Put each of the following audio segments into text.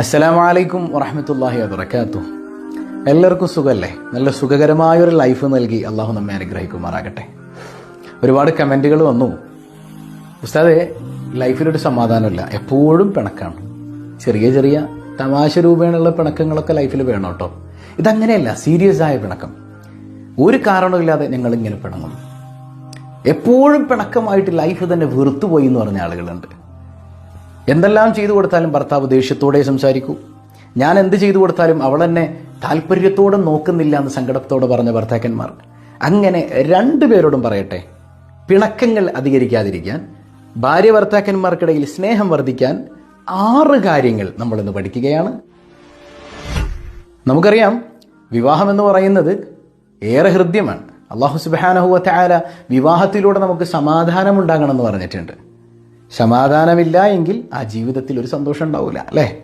അസ്സലാമു അലൈക്കും വറഹമത്തല്ലാഹി വബർക്കാത്തു എല്ലാവർക്കും സുഖമല്ലേ നല്ല സുഖകരമായ ഒരു ലൈഫ് നൽകി അള്ളാഹു നമ്മെ അനുഗ്രഹിക്കുമാറാകട്ടെ. ഒരുപാട് കമന്റുകൾ വന്നു. ഉസ്താദെ ലൈഫിലൊരു സമാധാനമില്ല. എപ്പോഴും പിണക്കാണ്. ചെറിയ ചെറിയ തമാശ രൂപേണുള്ള പിണക്കങ്ങളൊക്കെ ലൈഫിൽ വേണം കേട്ടോ. ഇതങ്ങനെയല്ല സീരിയസ് ആയ പിണക്കം. ഒരു കാരണമില്ലാതെ ഞങ്ങൾ ഇങ്ങനെ പിണങ്ങും. എപ്പോഴും പിണക്കമായിട്ട് ലൈഫ് തന്നെ വെറുത്തുപോയി എന്ന് പറഞ്ഞ ആളുകളുണ്ട്. എന്തെല്ലാം ചെയ്തു കൊടുത്താലും ഭർത്താവ് ദേഷ്യത്തോടെ സംസാരിക്കൂ. ഞാൻ എന്ത് ചെയ്തു കൊടുത്താലും അവൾ എന്നെ താല്പര്യത്തോടെ നോക്കുന്നില്ല എന്ന് സങ്കടത്തോടെ പറഞ്ഞ ഭർത്താക്കന്മാർ. അങ്ങനെ രണ്ടുപേരോടും പറയട്ടെ. പിണക്കങ്ങൾ അധികരിക്കാതിരിക്കാൻ ഭാര്യ ഭർത്താക്കന്മാർക്കിടയിൽ സ്നേഹം വർദ്ധിക്കാൻ ആറ് കാര്യങ്ങൾ നമ്മൾ ഇന്ന് പഠിക്കുകയാണ്. നമുക്കറിയാം വിവാഹം എന്ന് പറയുന്നത് ഏറെ ഹൃദ്യമാണ്. അള്ളാഹു സുബാനഹുവ വിവാഹത്തിലൂടെ നമുക്ക് സമാധാനം ഉണ്ടാകണമെന്ന് പറഞ്ഞിട്ടുണ്ട്. സമാധാനമില്ല എങ്കിൽ ആ ജീവിതത്തിൽ ഒരു സന്തോഷം ഉണ്ടാവില്ല അല്ലേ?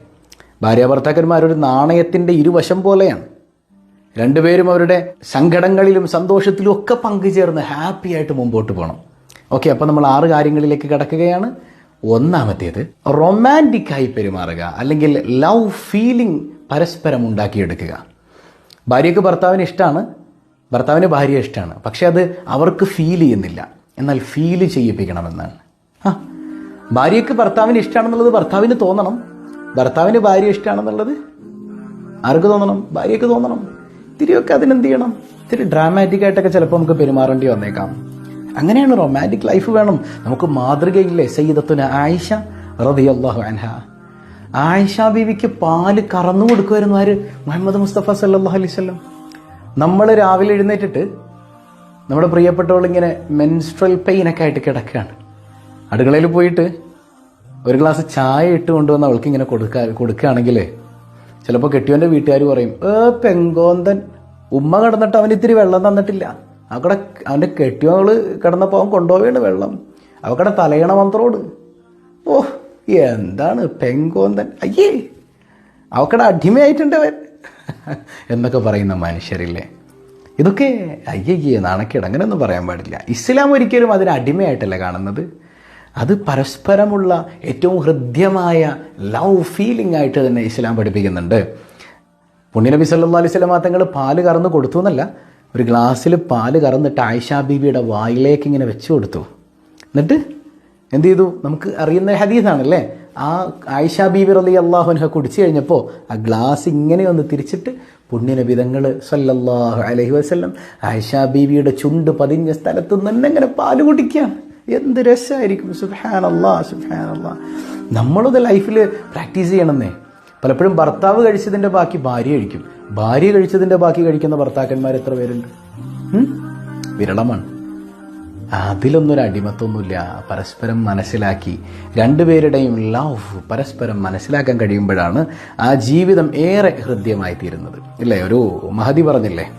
ഭാര്യ ഭർത്താക്കന്മാരൊരു നാണയത്തിന്റെ ഇരുവശം പോലെയാണ്. രണ്ടുപേരും അവരുടെ സങ്കടങ്ങളിലും സന്തോഷത്തിലും ഒക്കെ പങ്കുചേർന്ന് ഹാപ്പി ആയിട്ട് മുമ്പോട്ട് പോകണം ഓക്കെ അപ്പോൾ നമ്മൾ ആറ് കാര്യങ്ങളിലേക്ക് കിടക്കുകയാണ്. ഒന്നാമത്തേത് റൊമാന്റിക്കായി പെരുമാറുക അല്ലെങ്കിൽ ലവ് ഫീലിംഗ് പരസ്പരം ഉണ്ടാക്കിയെടുക്കുക. ഭാര്യയ്ക്ക് ഭർത്താവിന് ഇഷ്ടമാണ് ഭർത്താവിന് ഭാര്യ ഇഷ്ടമാണ് പക്ഷെ അത് അവർക്ക് ഫീൽ ചെയ്യുന്നില്ല. എന്നാൽ ഫീൽ ചെയ്യിപ്പിക്കണമെന്നാണ്. ആ ഭാര്യയ്ക്ക് ഭർത്താവിന് ഇഷ്ടമാണെന്നുള്ളത് ഭർത്താവിന് തോന്നണം. ഭർത്താവിന് ഭാര്യ ഇഷ്ടമാണെന്നുള്ളത് ആർക്ക് തോന്നണം? ഭാര്യയ്ക്ക് തോന്നണം. ഇത്തിരിയൊക്കെ അതിനെന്ത് ചെയ്യണം? ഇത്തിരി ഡ്രാമാറ്റിക് ആയിട്ടൊക്കെ ചിലപ്പോൾ നമുക്ക് പെരുമാറേണ്ടി വന്നേക്കാം. അങ്ങനെയാണ് റൊമാന്റിക് ലൈഫ് വേണം. നമുക്ക് മാതൃകയില്ലേ? സയ്യിദത്തുന ആയിഷ റളിയല്ലാഹു അൻഹ. ആയിഷ ബീവിക്ക് പാൽ കറന്നു കൊടുക്കുമായിരുന്നു ആര്? മുഹമ്മദ് മുസ്തഫ സല്ലല്ലാഹു അലൈഹി നമ്മൾ രാവിലെ എഴുന്നേറ്റിട്ട് നമ്മുടെ പ്രിയപ്പെട്ടവൾ ഇങ്ങനെ മെൻസ്ട്രൽ പെയിനൊക്കെ ആയിട്ട് കിടക്കുകയാണ്. അടുക്കളയിൽ പോയിട്ട് ഒരു ഗ്ലാസ് ചായ ഇട്ട് കൊണ്ടുവന്ന് അവൾക്ക് ഇങ്ങനെ കൊടുക്കാ കൊടുക്കുകയാണെങ്കിൽ ചിലപ്പോൾ കെട്ടിയവന്റെ വീട്ടുകാർ പറയും ഏ പെങ്കോന്തൻ ഉമ്മ കിടന്നിട്ട് അവൻ ഇത്തിരി വെള്ളം തന്നിട്ടില്ല. അവക്കടെ അവന്റെ കെട്ടിയോൾ കിടന്നപ്പോൾ അവൻ കൊണ്ടുപോവുകയാണ് വെള്ളം. അവക്കടെ തലയണ മന്ത്രോട്. ഓ എന്താണ് പെങ്കോന്തൻ? അയ്യേ അവക്കടെ അടിമയായിട്ടുണ്ട് അവൻ. എന്നൊക്കെ പറയുന്ന മനുഷ്യരില്ലേ. ഇതൊക്കെ അയ്യയ്യേ നാണക്കേട്. അങ്ങനെയൊന്നും പറയാൻ പാടില്ല. ഇസ്ലാം ഒരിക്കലും അതിന് അടിമയായിട്ടല്ല കാണുന്നത്. അത് പരസ്പരമുള്ള ഏറ്റവും ഹൃദ്യമായ ലവ് ഫീലിംഗ് ആയിട്ട് തന്നെ ഇസ്ലാം പഠിപ്പിക്കുന്നുണ്ട്. പുണ്യനബി സല്ലാ അലൈഹി സ്വലമാ തങ്ങൾ പാൽ കറന്ന് കൊടുത്തു എന്നല്ല ഒരു ഗ്ലാസ്സിൽ പാൽ കറന്നിട്ട് ആയിഷാ ബീബിയുടെ വായിലേക്ക് ഇങ്ങനെ വെച്ചു കൊടുത്തു. എന്നിട്ട് എന്ത് ചെയ്തു? നമുക്ക് അറിയുന്ന ഹദീസാണല്ലേ? ആ ആയിഷാ ബീബി റലി അള്ളാഹുനഹ കുടിച്ചു കഴിഞ്ഞപ്പോൾ ആ ഗ്ലാസ് ഇങ്ങനെ ഒന്ന് തിരിച്ചിട്ട് പുണ്യനബിതങ്ങൾ സല്ലല്ലാഹു അലഹി വസ്ലം ആയിഷാ ബീബിയുടെ ചുണ്ട് പതിഞ്ഞ സ്ഥലത്ത് നിന്ന് ഇങ്ങനെ പാൽ കുടിക്കുകയാണ് എന്ത് രസമായിരിക്കും സുഹാൻ അള്ളാ നമ്മളത് ലൈഫിൽ പ്രാക്ടീസ് ചെയ്യണമെന്നേ. പലപ്പോഴും ഭർത്താവ് കഴിച്ചതിന്റെ ബാക്കി ഭാര്യ കഴിക്കും. ഭാര്യ കഴിച്ചതിന്റെ ബാക്കി കഴിക്കുന്ന ഭർത്താക്കന്മാർ എത്ര പേരുണ്ട്? വിരളമാണ്. അതിലൊന്നും ഒരു അടിമത്വമൊന്നുമില്ല പരസ്പരം മനസ്സിലാക്കി. രണ്ടുപേരുടെയും ലവ് പരസ്പരം മനസ്സിലാക്കാൻ കഴിയുമ്പോഴാണ് ആ ജീവിതം ഏറെ ഹൃദ്യമായി തീരുന്നത് ഇല്ലേ? ഒരു മഹതി പറഞ്ഞില്ലേ?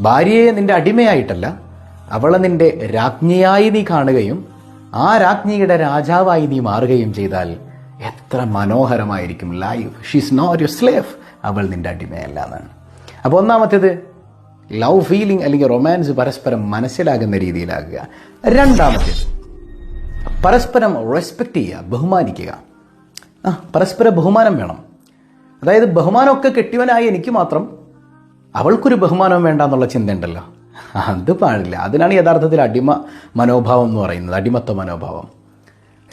ഭാര്യയെ നിന്റെ അടിമയായിട്ടല്ല അവളെ നിന്റെ രാജ്ഞിയായി നീ കാണുകയും ആ രാജ്ഞിയുടെ രാജാവായി നീ മാറുകയും ചെയ്താൽ എത്ര മനോഹരമായിരിക്കും life she's not your slave അവൾ നിന്റെ അടിമയല്ല എന്നാണ് അപ്പോൾ ഒന്നാമത്തേത് ലവ് ഫീലിംഗ് അല്ലെങ്കിൽ റൊമാൻസ് പരസ്പരം മനസ്സിലാകുന്ന രീതിയിലാകുക. രണ്ടാമത്തേത് പരസ്പരം റെസ്പെക്റ്റ് ചെയ്യുക ബഹുമാനിക്കുക. ആ പരസ്പര ബഹുമാനം വേണം. അതായത് ബഹുമാനമൊക്കെ കെട്ടിയവനായി എനിക്ക് മാത്രം അവൾക്കൊരു ബഹുമാനവും വേണ്ട എന്നുള്ള ചിന്തയുണ്ടല്ലോ. അത് പാടില്ല. അതിനാണ് യഥാർത്ഥത്തിൽ അടിമ മനോഭാവം എന്ന് പറയുന്നത്. അടിമത്വ മനോഭാവം.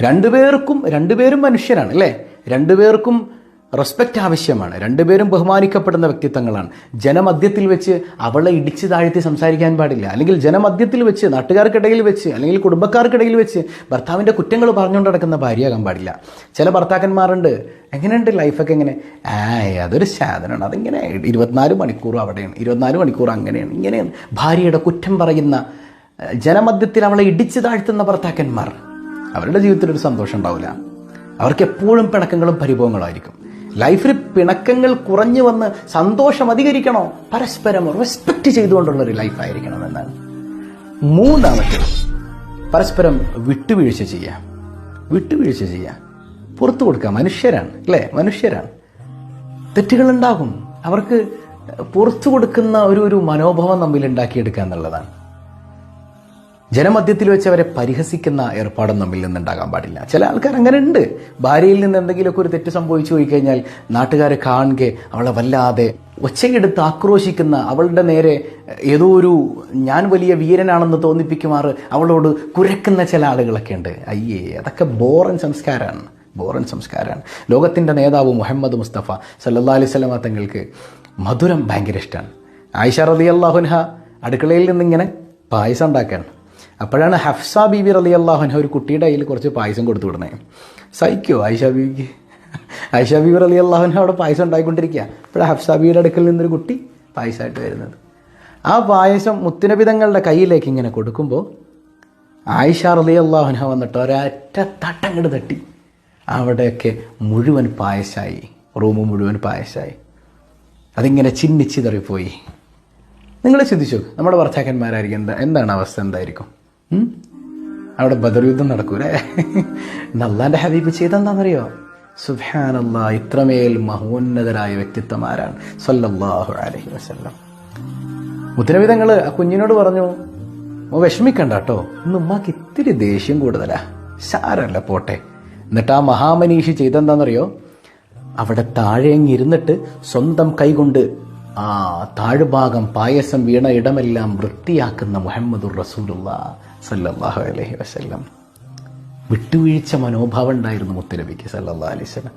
രണ്ടുപേർക്കും രണ്ടുപേരും മനുഷ്യരാണ് അല്ലേ? രണ്ടുപേർക്കും റെസ്പെക്റ്റ് ആവശ്യമാണ്. രണ്ടുപേരും ബഹുമാനിക്കപ്പെടുന്ന വ്യക്തിത്വങ്ങളാണ്. ജനമധ്യത്തിൽ വെച്ച് അവളെ ഇടിച്ചു താഴ്ത്തി സംസാരിക്കാൻ പാടില്ല. അല്ലെങ്കിൽ ജനമധ്യത്തിൽ വെച്ച് നാട്ടുകാർക്കിടയിൽ വെച്ച് അല്ലെങ്കിൽ കുടുംബക്കാർക്കിടയിൽ വെച്ച് ഭർത്താവിന്റെ കുറ്റങ്ങൾ പറഞ്ഞുകൊണ്ട് നടക്കുന്ന ഭാര്യയാകാൻ പാടില്ല. ചില ഭർത്താക്കന്മാരുണ്ട്. എങ്ങനെയുണ്ട് ലൈഫൊക്കെ എങ്ങനെ ആ അതൊരു സാധനമാണ്. അതിങ്ങനെ ഇരുപത്തിനാല് മണിക്കൂർ അവിടെയാണ്. ഇരുപത്തിനാല് മണിക്കൂർ അങ്ങനെയാണ്. ഇങ്ങനെയാണ്. ഭാര്യയുടെ കുറ്റം പറയുന്ന ജനമധ്യത്തിൽ അവളെ ഇടിച്ചു താഴ്ത്തുന്ന ഭർത്താക്കന്മാർ. അവരുടെ ജീവിതത്തിൽ ഒരു സന്തോഷം ഉണ്ടാവില്ല. അവർക്ക് എപ്പോഴും പിണക്കങ്ങളും പരിഭവങ്ങളായിരിക്കും ലൈഫിൽ പിണക്കങ്ങൾ കുറഞ്ഞു വന്ന് സന്തോഷം അധികരിക്കണോ? പരസ്പരം റെസ്പെക്ട് ചെയ്തുകൊണ്ടുള്ള ഒരു ലൈഫ് ആയിരിക്കണം എന്നാണ്. മൂന്നാമത്തെ പരസ്പരം വിട്ടുവീഴ്ച ചെയ്യാം വിട്ടുവീഴ്ച ചെയ്യാം പുറത്തു കൊടുക്കുക. മനുഷ്യരാണ് അല്ലേ? മനുഷ്യരാണ്. തെറ്റുകളുണ്ടാകും അവർക്ക് പുറത്തു കൊടുക്കുന്ന ഒരു ഒരു മനോഭാവം നമ്മിൽ ഉണ്ടാക്കിയെടുക്കുക എന്നുള്ളതാണ്. ജനമധ്യത്തിൽ വെച്ച് അവരെ പരിഹസിക്കുന്ന ഏർപ്പാടും നമ്മിൽ നിന്നുണ്ടാകാൻ പാടില്ല. ചില ആൾക്കാർ അങ്ങനെ ഉണ്ട് ഭാര്യയിൽ നിന്ന് എന്തെങ്കിലുമൊക്കെ ഒരു തെറ്റ് സംഭവിച്ചു പോയി കഴിഞ്ഞാൽ നാട്ടുകാരെ കാണുക അവളെ വല്ലാതെ ഒച്ചയെടുത്ത് ആക്രോശിക്കുന്ന അവളുടെ നേരെ ഏതോ ഒരു ഞാൻ വലിയ വീരനാണെന്ന് തോന്നിപ്പിക്കുമാറ് അവളോട് കുരക്കുന്ന ചില ആളുകളൊക്കെ ഉണ്ട്. അയ്യേ അതൊക്കെ ബോറൻ സംസ്കാരമാണ് ബോറൻ സംസ്കാരമാണ് ലോകത്തിന്റെ നേതാവ് മുഹമ്മദ് മുസ്തഫ സല്ലാ അലൈഹി സ്വലമ തങ്ങൾക്ക് മധുരം ഭയങ്കര ഇഷ്ടമാണ് ആയിഷ റതി അള്ളാഹുൻഹ അടുക്കളയിൽ നിന്നിങ്ങനെ പായസം ഉണ്ടാക്കുകയാണ് അപ്പോഴാണ് ഹഫ്സ ബീബി റലി അള്ളാഹുൻഹ ഒരു കുട്ടിയുടെ കയ്യിൽ കുറച്ച് പായസം കൊടുത്തു വിടണേ സഹിക്കോ? ആയിഷ ബീബിക്ക് ആയിഷ ബീബി റലി അള്ളാഹുൻഹ അവിടെ പായസം ഉണ്ടായിക്കൊണ്ടിരിക്കുക അപ്പോഴാണ് ഹഫ്സ ബീബിയുടെ അടുക്കൽ നിന്നൊരു കുട്ടി പായസമായിട്ട് വരുന്നത്. ആ പായസം മുത്തുനബിതങ്ങളുടെ കയ്യിലേക്ക് ഇങ്ങനെ കൊടുക്കുമ്പോൾ ആയിഷ റലി അള്ളാഹുന വന്നിട്ട് ഒരൊറ്റ തട്ടങ്ങട് തട്ടി. അവിടെയൊക്കെ മുഴുവൻ പായസമായി റൂം മുഴുവൻ പായസമായി അതിങ്ങനെ ചിന്നിച്ചിതറിപ്പോയി നിങ്ങൾ ചിന്തിച്ചു നമ്മുടെ ഭർത്താക്കന്മാരായിരിക്കും എന്താ എന്താണ് അവസ്ഥ? എന്തായിരിക്കും? അവിടെ ബദർ യുദ്ധം നടക്കൂലേ? നല്ലാന്റെ ഹബീബ് ചെയ്തെന്താണെന്നറിയോ സുബാനല്ല ഇത്രമേൽ മഹോന്നതരായ വ്യക്തിത്വമാരാണ്. സല്ലല്ലാഹു അലൈഹി വസല്ലം. മുദ്രവിധങ്ങൾ ആ കുഞ്ഞിനോട് പറഞ്ഞു "ഓ, വിഷമിക്കണ്ട കേട്ടോ ഇന്ന് ഉമ്മാക്ക് ഇത്തിരി ദേഷ്യം കൂടുതലാ. സാരല്ല പോട്ടെ. എന്നിട്ട് ആ മഹാമനീഷി ചെയ്തെന്താണെന്നറിയോ അവിടെ താഴെങ്ങിരുന്നിട്ട് സ്വന്തം കൈകൊണ്ട് ആ താഴ്ഭാഗം പായസം വീണ ഇടമെല്ലാം വൃത്തിയാക്കുന്ന മുഹമ്മദുർ റസൂലുള്ള. സല്ലല്ലാഹു അലഹി വസല്ലം. വിട്ടുവീഴ്ച മനോഭാവം ഉണ്ടായിരുന്നു മുത്തരബിക്ക് സല്ലാ അലൈവല്ലം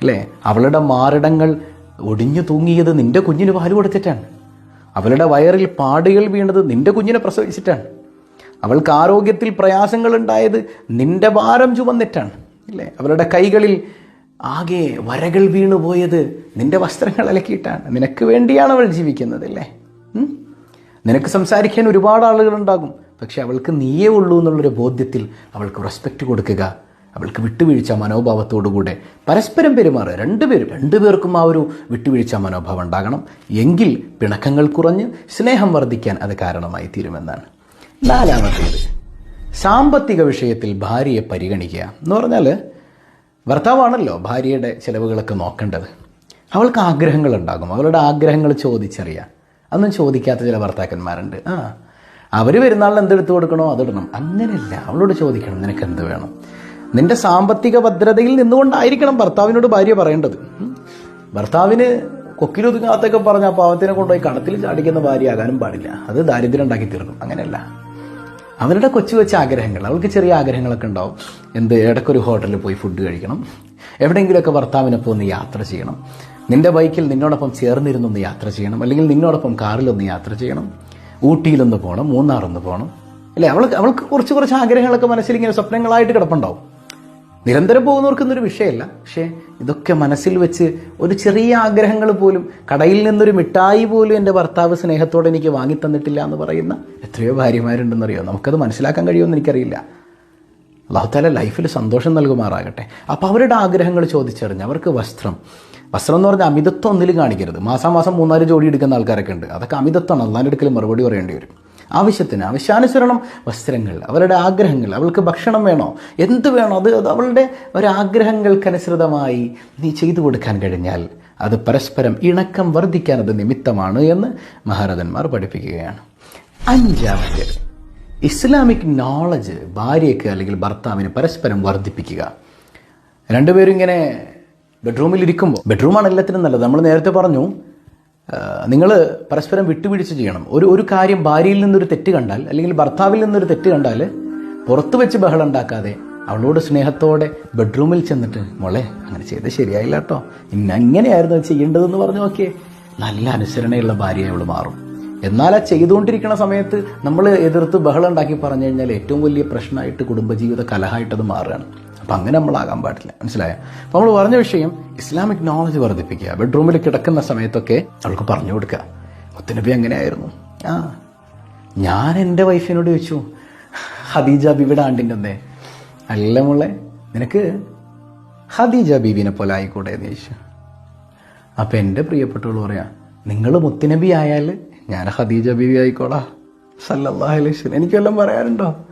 അല്ലേ? അവളുടെ മാറിടങ്ങൾ ഒടിഞ്ഞു തൂങ്ങിയത് നിന്റെ കുഞ്ഞിന് പാൽ കൊടുത്തിട്ടാണ്. അവളുടെ വയറിൽ പാടുകൾ വീണത് നിന്റെ കുഞ്ഞിനെ പ്രസവിച്ചിട്ടാണ്. അവൾക്ക് ആരോഗ്യത്തിൽ പ്രയാസങ്ങൾ ഉണ്ടായത് നിന്റെ ഭാരം ചുമന്നിട്ടാണ് അല്ലേ? അവളുടെ കൈകളിൽ ആകെ വരകൾ വീണുപോയത് നിന്റെ വസ്ത്രങ്ങൾ അലക്കിയിട്ടാണ്. നിനക്ക് വേണ്ടിയാണ് അവൾ ജീവിക്കുന്നത് അല്ലേ? നിനക്ക് സംസാരിക്കാൻ ഒരുപാട് ആളുകളുണ്ടാകും. പക്ഷെ അവൾക്ക് നീയേ ഉള്ളൂ എന്നുള്ളൊരു ബോധ്യത്തിൽ അവൾക്ക് റെസ്പെക്റ്റ് കൊടുക്കുക. അവൾക്ക് വിട്ടുവീഴ്ച മനോഭാവത്തോടുകൂടെ പരസ്പരം പെരുമാറുക. രണ്ടുപേരും രണ്ടുപേർക്കും ആ ഒരു വിട്ടുവീഴ്ച മനോഭാവം ഉണ്ടാകണം. എങ്കിൽ പിണക്കങ്ങൾ കുറഞ്ഞ് സ്നേഹം വർദ്ധിക്കാൻ അത് കാരണമായി തീരുമെന്നാണ്. നാലാമത്തേത് സാമ്പത്തിക വിഷയത്തിൽ ഭാര്യയെ പരിഗണിക്കുക എന്ന് പറഞ്ഞാൽ ഭർത്താവാണല്ലോ ഭാര്യയുടെ ചിലവുകളൊക്കെ നോക്കേണ്ടത്. അവൾക്ക് ആഗ്രഹങ്ങൾ ഉണ്ടാകും അവളുടെ ആഗ്രഹങ്ങൾ ചോദിച്ചറിയാം. അതൊന്നും ചോദിക്കാത്ത ചില ഭർത്താക്കന്മാരുണ്ട്. ആ അവർ പെരുന്നാളിന് എന്തെടുത്ത് കൊടുക്കണോ? അതിടണം അങ്ങനെയല്ല. അവളോട് ചോദിക്കണം നിനക്ക് എന്ത് വേണം? നിന്റെ സാമ്പത്തിക ഭദ്രതയിൽ നിന്നുകൊണ്ടായിരിക്കണം ഭർത്താവിനോട് ഭാര്യ പറയേണ്ടത്. ഭർത്താവിന് കൊക്കിലൊതുങ്ങാത്തൊക്കെ പറഞ്ഞ ആ പാവത്തിനെ കൊണ്ടുപോയി കടത്തിൽ ചാടിക്കുന്ന ഭാര്യ ആകാനും പാടില്ല. അത് ദാരിദ്ര്യം ഉണ്ടാക്കി തീർക്കും. അങ്ങനെയല്ല. അവരുടെ കൊച്ചു കൊച്ചു ആഗ്രഹങ്ങൾ അവൾക്ക് ചെറിയ ആഗ്രഹങ്ങളൊക്കെ ഉണ്ടാവും. എന്ത് ഇടയ്ക്കൊരു ഹോട്ടലിൽ പോയി ഫുഡ് കഴിക്കണം. എവിടെയെങ്കിലുമൊക്കെ ഭർത്താവിനൊപ്പം ഒന്ന് യാത്ര ചെയ്യണം. നിന്റെ ബൈക്കിൽ നിന്നോടൊപ്പം ചേർന്നിരുന്നൊന്ന് യാത്ര ചെയ്യണം. അല്ലെങ്കിൽ നിന്നോടൊപ്പം കാറിലൊന്ന് യാത്ര ചെയ്യണം. ഊട്ടിയിലൊന്ന് പോകണം മൂന്നാറൊന്ന് പോകണം അല്ലേ അവൾക്ക് അവൾക്ക് കുറച്ച് കുറച്ച് ആഗ്രഹങ്ങളൊക്കെ മനസ്സിൽ ഇങ്ങനെ സ്വപ്നങ്ങളായിട്ട് കിടപ്പുണ്ടാവും. നിരന്തരം പോകുന്നവർക്കൊന്നൊരു വിഷയമല്ല. പക്ഷേ ഇതൊക്കെ മനസ്സിൽ വെച്ച് ഒരു ചെറിയ ആഗ്രഹങ്ങൾ പോലും കടയിൽ നിന്നൊരു മിഠായി പോലും എന്റെ ഭർത്താവ് സ്നേഹത്തോടെ എനിക്ക് വാങ്ങി തന്നിട്ടില്ല എന്ന് പറയുന്ന എത്രയോ ഭാര്യമാരുണ്ടെന്നറിയോ? നമുക്കത് മനസ്സിലാക്കാൻ കഴിയുമെന്ന് എനിക്കറിയില്ല. അള്ളാഹുത്താല ലൈഫിൽ സന്തോഷം നൽകുമാറാകട്ടെ. അപ്പോൾ അവരുടെ ആഗ്രഹങ്ങൾ ചോദിച്ചറിഞ്ഞ് അവർക്ക് വസ്ത്രം വസ്ത്രം എന്ന് പറഞ്ഞാൽ അമിതത്വം ഒന്നിലും കാണിക്കരുത്. മാസാമാസം മൂന്നാൽ ജോഡി എടുക്കുന്ന ആൾക്കാരൊക്കെ ഉണ്ട്. അതൊക്കെ അമിതത്വമാണ്. അള്ളാന്റെ അടുക്കൽ മറുപടി പറയേണ്ടി വരും. ആവശ്യത്തിന് ആവശ്യാനുസരണം വസ്ത്രങ്ങൾ അവരുടെ ആഗ്രഹങ്ങൾ അവൾക്ക് ഭക്ഷണം വേണോ? എന്ത് വേണോ? അത് അവളുടെ ഒരാഗ്രഹങ്ങൾക്കനുസൃതമായി നീ ചെയ്തു കൊടുക്കാൻ കഴിഞ്ഞാൽ അത് പരസ്പരം ഇണക്കം വർദ്ധിക്കാൻ അത് നിമിത്തമാണ് എന്ന് മഹാരഥന്മാർ പഠിപ്പിക്കുകയാണ്. അഞ്ചാമത്തെ ഇസ്ലാമിക് നോളജ് ഭാര്യയ്ക്ക് അല്ലെങ്കിൽ ഭർത്താവിന് പരസ്പരം വർദ്ധിപ്പിക്കുക. രണ്ടുപേരും ഇങ്ങനെ ബെഡ്റൂമിൽ ഇരിക്കുമ്പോൾ ബെഡ്റൂമാണ് എല്ലാത്തിനും നല്ലത്. നമ്മൾ നേരത്തെ പറഞ്ഞു നിങ്ങൾ പരസ്പരം വിട്ടുപിടിച്ച് ചെയ്യണം. ഒരു ഒരു കാര്യം ഭാര്യയിൽ നിന്നൊരു തെറ്റ് കണ്ടാൽ അല്ലെങ്കിൽ ഭർത്താവിൽ നിന്നൊരു തെറ്റ് കണ്ടാൽ പുറത്ത് വെച്ച് ബഹളം ഉണ്ടാക്കാതെ അവളോട് സ്നേഹത്തോടെ ബെഡ്റൂമിൽ ചെന്നിട്ട് മോളെ അങ്ങനെ ചെയ്ത് ശരിയായില്ല കേട്ടോ ഇന്ന അങ്ങനെയായിരുന്നു ചെയ്യേണ്ടതെന്ന് പറഞ്ഞു നോക്കിയേ. നല്ല അനുസരണയുള്ള ഭാര്യ അവൾ മാറും. എന്നാൽ ആ ചെയ്തുകൊണ്ടിരിക്കുന്ന സമയത്ത് നമ്മൾ എതിർത്ത് ബഹളം ഉണ്ടാക്കി പറഞ്ഞു കഴിഞ്ഞാൽ ഏറ്റവും വലിയ പ്രശ്നമായിട്ട് കുടുംബജീവിത കലഹമായിട്ടത് മാറുകയാണ്. അപ്പം അങ്ങനെ നമ്മളാകാൻ പാടില്ല. മനസ്സിലായ? അപ്പം നമ്മൾ പറഞ്ഞ വിഷയം ഇസ്ലാമിക് നോളജ് വർദ്ധിപ്പിക്കുക. ബെഡ്റൂമിൽ കിടക്കുന്ന സമയത്തൊക്കെ അവൾക്ക് പറഞ്ഞു കൊടുക്കുക. മുത്തനബി അങ്ങനെയായിരുന്നു ആ ഞാൻ എന്റെ വൈഫിനോട് ചോദിച്ചു. ഹദീജ ബിബിയുടെ ആണ്ടിന്റെ ഒന്നേ അല്ല മോളെ നിനക്ക് ഹദീജ ബീവിനെ പോലെ ആയിക്കൂടെ? എന്ന് ചോദിച്ചു. അപ്പം എന്റെ പ്രിയപ്പെട്ടവൾ പറയാം നിങ്ങൾ മുത്തുനബി ആയാൽ ഞാൻ ഹദീജ ബീവി ആയിക്കോളാം. സല്ലാ അലൈഹി വസല്ലം. എനിക്ക് വല്ലതും പറയാനുണ്ടോ?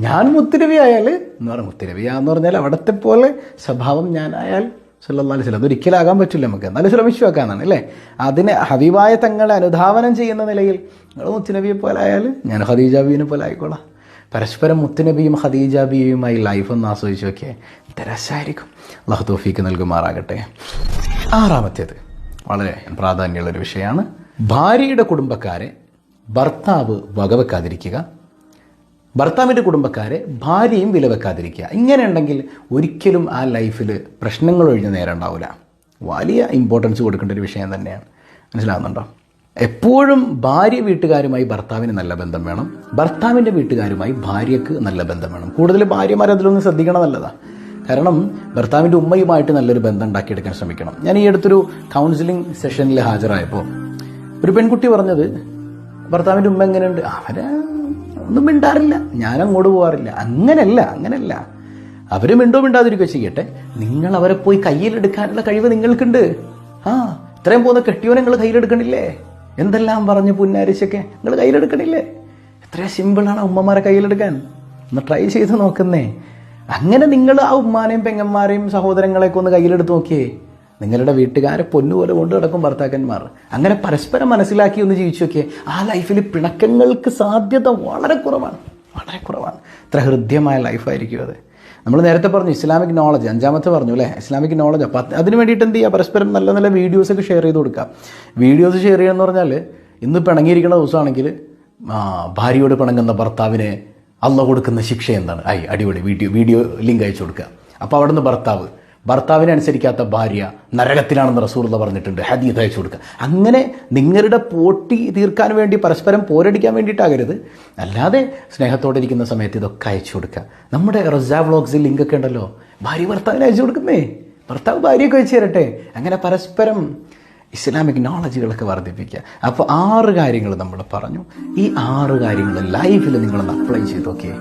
ഞാൻ മുത്തുരവിയായാൽ എന്ന് പറഞ്ഞാൽ മുത്തുരവിയാന്ന് പറഞ്ഞാൽ അവിടത്തെ പോലെ സ്വഭാവം ഞാനായാൽ സല്ലല്ലാഹു അലൈഹി വസല്ലം. അതൊരിക്കലാകാൻ പറ്റില്ല നമുക്ക്. എന്നാലും ശ്രമിച്ചു വെക്കാന്നാണ് അല്ലേ? അതിനെ ഹബീബായ തങ്ങളെ അനുധാവനം ചെയ്യുന്ന നിലയിൽ നിങ്ങൾ മുത്തുനബിയെ പോലെ ആയാൽ ഞാൻ ഹദീജാബിയെ പോലെ ആയിക്കോളാം. പരസ്പരം മുത്തുനബിയും ഖദീജാബിയുമായി ലൈഫ് ഒന്ന് ആസ്വദിച്ചു നോക്കിയേ. രസമായിരിക്കും അള്ളാഹു തോഫീക്ക് നൽകുമാറാകട്ടെ. ആറാമത്തേത്. വളരെ പ്രാധാന്യമുള്ളൊരു വിഷയമാണ്. ഭാര്യയുടെ കുടുംബക്കാരെ ഭർത്താവ് വകവെക്കാതിരിക്കുക. ഭർത്താവിന്റെ കുടുംബക്കാരെ ഭാര്യയും വിലവെക്കാതിരിക്കുക ഇങ്ങനെ ഉണ്ടെങ്കിൽ ഒരിക്കലും ആ ലൈഫിൽ പ്രശ്നങ്ങൾ ഒഴിഞ്ഞ് നേരം ഉണ്ടാവില്ല വലിയ ഇമ്പോർട്ടൻസ് കൊടുക്കേണ്ട ഒരു വിഷയം തന്നെയാണ്. മനസ്സിലാവുന്നുണ്ടോ? എപ്പോഴും ഭാര്യ വീട്ടുകാരുമായി ഭർത്താവിന് നല്ല ബന്ധം വേണം. ഭർത്താവിന്റെ വീട്ടുകാരുമായി ഭാര്യയ്ക്ക് നല്ല ബന്ധം വേണം. കൂടുതൽ ഭാര്യമാരെ അതിലൊന്ന് ശ്രദ്ധിക്കണം നല്ലതാണ് കാരണം ഭർത്താവിന്റെ ഉമ്മയുമായിട്ട് നല്ലൊരു ബന്ധം ഉണ്ടാക്കിയെടുക്കാൻ ശ്രമിക്കണം. ഞാൻ ഈ അടുത്തൊരു കൗൺസിലിംഗ് സെഷനിൽ ഹാജരായപ്പോൾ ഒരു പെൺകുട്ടി പറഞ്ഞത് ഭർത്താവിന്റെ ഉമ്മ എങ്ങനെയുണ്ട്? അവരെ ഒന്നും മിണ്ടാറില്ല. ഞാൻ അങ്ങോട്ട് പോകാറില്ല അങ്ങനല്ല അങ്ങനല്ല. അവർ മിണ്ടോ മിണ്ടാതിരിക്കുക ചെയ്യട്ടെ. നിങ്ങൾ അവരെ പോയി കയ്യിലെടുക്കാനുള്ള കഴിവ് നിങ്ങൾക്കുണ്ട്. ആ ഇത്രയും പോകുന്ന കെട്ടിയോനെ നിങ്ങൾ കയ്യിലെടുക്കണില്ലേ? എന്തെല്ലാം പറഞ്ഞ് പുന്നാരിച്ചൊക്കെ നിങ്ങൾ കയ്യിലെടുക്കണില്ലേ? എത്ര സിമ്പിളാണ് ഉമ്മമാരെ കയ്യിലെടുക്കാൻ. ഒന്ന് ട്രൈ ചെയ്ത് നോക്കുന്നേ. അങ്ങനെ നിങ്ങൾ ആ ഉമ്മാനെയും പെങ്ങന്മാരെയും സഹോദരങ്ങളെയൊക്കെ ഒന്ന് കയ്യിലെടുത്ത് നോക്കിയേ. നിങ്ങളുടെ വീട്ടുകാരെ പൊന്നുപോലെ കൊണ്ടു നടക്കും ഭർത്താക്കന്മാർ. അങ്ങനെ പരസ്പരം മനസ്സിലാക്കി ഒന്ന് ജീവിച്ചു നോക്കിയേ ആ ലൈഫിൽ പിണക്കങ്ങൾക്ക് സാധ്യത വളരെ കുറവാണ് വളരെ കുറവാണ്. ഇത്ര ഹൃദ്യമായ ലൈഫായിരിക്കും അത്. നമ്മൾ നേരത്തെ പറഞ്ഞു ഇസ്ലാമിക് നോളജ് അഞ്ചാമത്തെ പറഞ്ഞു അല്ലേ? ഇസ്ലാമിക് നോളജ് അപ്പം അതിന് വേണ്ടിയിട്ട് എന്ത് ചെയ്യുക പരസ്പരം നല്ല നല്ല വീഡിയോസൊക്കെ ഷെയർ ചെയ്ത് കൊടുക്കുക വീഡിയോസ് ഷെയർ ചെയ്യുക എന്ന് പറഞ്ഞാൽ ഇന്ന് പിണങ്ങിയിരിക്കുന്ന ദിവസമാണെങ്കിൽ ഭാര്യയോട് പിണങ്ങുന്ന ഭർത്താവിന് അള്ള കൊടുക്കുന്ന ശിക്ഷ എന്താണ്? ഐ അടിപൊളി വീഡിയോ വീഡിയോ ലിങ്ക് അയച്ചു കൊടുക്കുക. അപ്പോൾ അവിടുന്ന് ഭർത്താവ് ഭർത്താവിനെ അനുസരിക്കാത്ത ഭാര്യ നരകത്തിലാണെന്ന് റസൂർല പറഞ്ഞിട്ടുണ്ട് ഹദീത് അയച്ചു കൊടുക്കുക. അങ്ങനെ നിങ്ങളുടെ പോട്ടി തീർക്കാൻ വേണ്ടി പരസ്പരം പോരടിക്കാൻ വേണ്ടിയിട്ടാകരുത്. അല്ലാതെ സ്നേഹത്തോടെ ഇരിക്കുന്ന സമയത്ത് ഇതൊക്കെ അയച്ചു കൊടുക്കുക. നമ്മുടെ റൊസാ വ്ളോഗ്സിൽ ലിങ്കൊക്കെ ഉണ്ടല്ലോ. ഭാര്യ ഭർത്താവിനെ അയച്ചു കൊടുക്കുന്നേ. ഭർത്താവ് ഭാര്യയൊക്കെ അയച്ചു തരട്ടെ. അങ്ങനെ പരസ്പരം ഇസ്ലാമിക് നോളജുകളൊക്കെ വർദ്ധിപ്പിക്കുക. അപ്പോൾ ആറ് കാര്യങ്ങൾ നമ്മൾ പറഞ്ഞു. ഈ ആറ് കാര്യങ്ങൾ ലൈഫിൽ നിങ്ങളൊന്ന് അപ്ലൈ ചെയ്ത് നോക്കിയേ.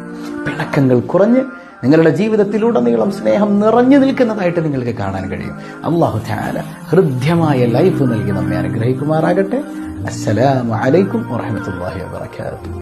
പിണക്കങ്ങൾ കുറഞ്ഞ് നിങ്ങളുടെ ജീവിതത്തിലുടനീളം സ്നേഹം നിറഞ്ഞു നിൽക്കുന്നതായിട്ട് നിങ്ങൾക്ക് കാണാൻ കഴിയും. അള്ളാഹു ധ്യാന ഹൃദ്യമായ ലൈഫ് നൽകി നമ്മെ അനുഗ്രഹിക്കുമാറാകട്ടെ. അസ്സലാമു അലൈക്കും വാത്തു